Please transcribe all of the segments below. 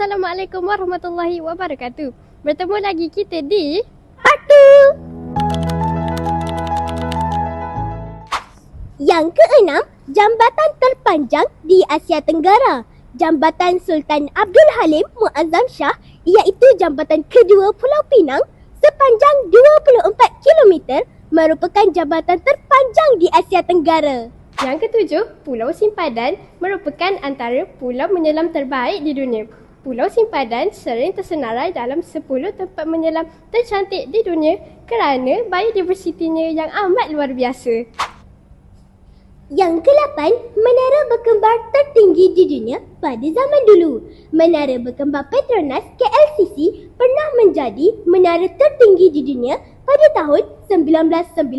Assalamualaikum warahmatullahi wabarakatuh. Bertemu lagi kita di Patu. Yang keenam, jambatan terpanjang di Asia Tenggara. Jambatan Sultan Abdul Halim Muazzam Shah iaitu jambatan kedua Pulau Pinang sepanjang 24 km merupakan jambatan terpanjang di Asia Tenggara. yang ketujuh, Pulau Simpadan merupakan antara pulau menyelam terbaik di dunia. Pulau Simpadan sering tersenarai dalam 10 tempat menyelam tercantik di dunia kerana biodiversitinya yang amat luar biasa. Yang kelapan, menara berkembar tertinggi di dunia pada zaman dulu. Menara berkembar Petronas KLCC pernah menjadi menara tertinggi di dunia pada tahun 1998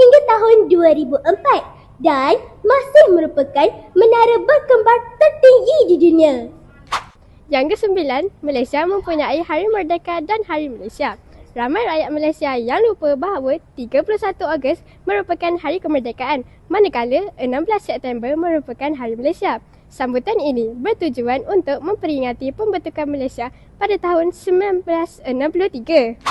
hingga tahun 2004 dan masih merupakan menara berkembar tertinggi di dunia. Yang kesembilan, Malaysia mempunyai Hari Merdeka dan Hari Malaysia. Ramai rakyat Malaysia yang lupa bahawa 31 Ogos merupakan Hari Kemerdekaan, manakala 16 September merupakan Hari Malaysia. Sambutan ini bertujuan untuk memperingati pembentukan Malaysia pada tahun 1963.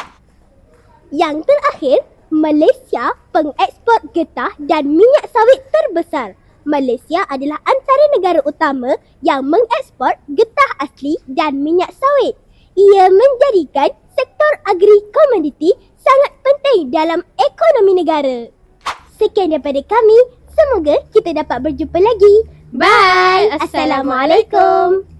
Yang terakhir, Malaysia pengeksport getah dan minyak sawit terbesar. Malaysia adalah antara negara utama yang mengeksport getah asli dan minyak sawit. Ia menjadikan sektor agri-komoditi sangat penting dalam ekonomi negara. Sekian daripada kami. Semoga kita dapat berjumpa lagi. Bye. Assalamualaikum.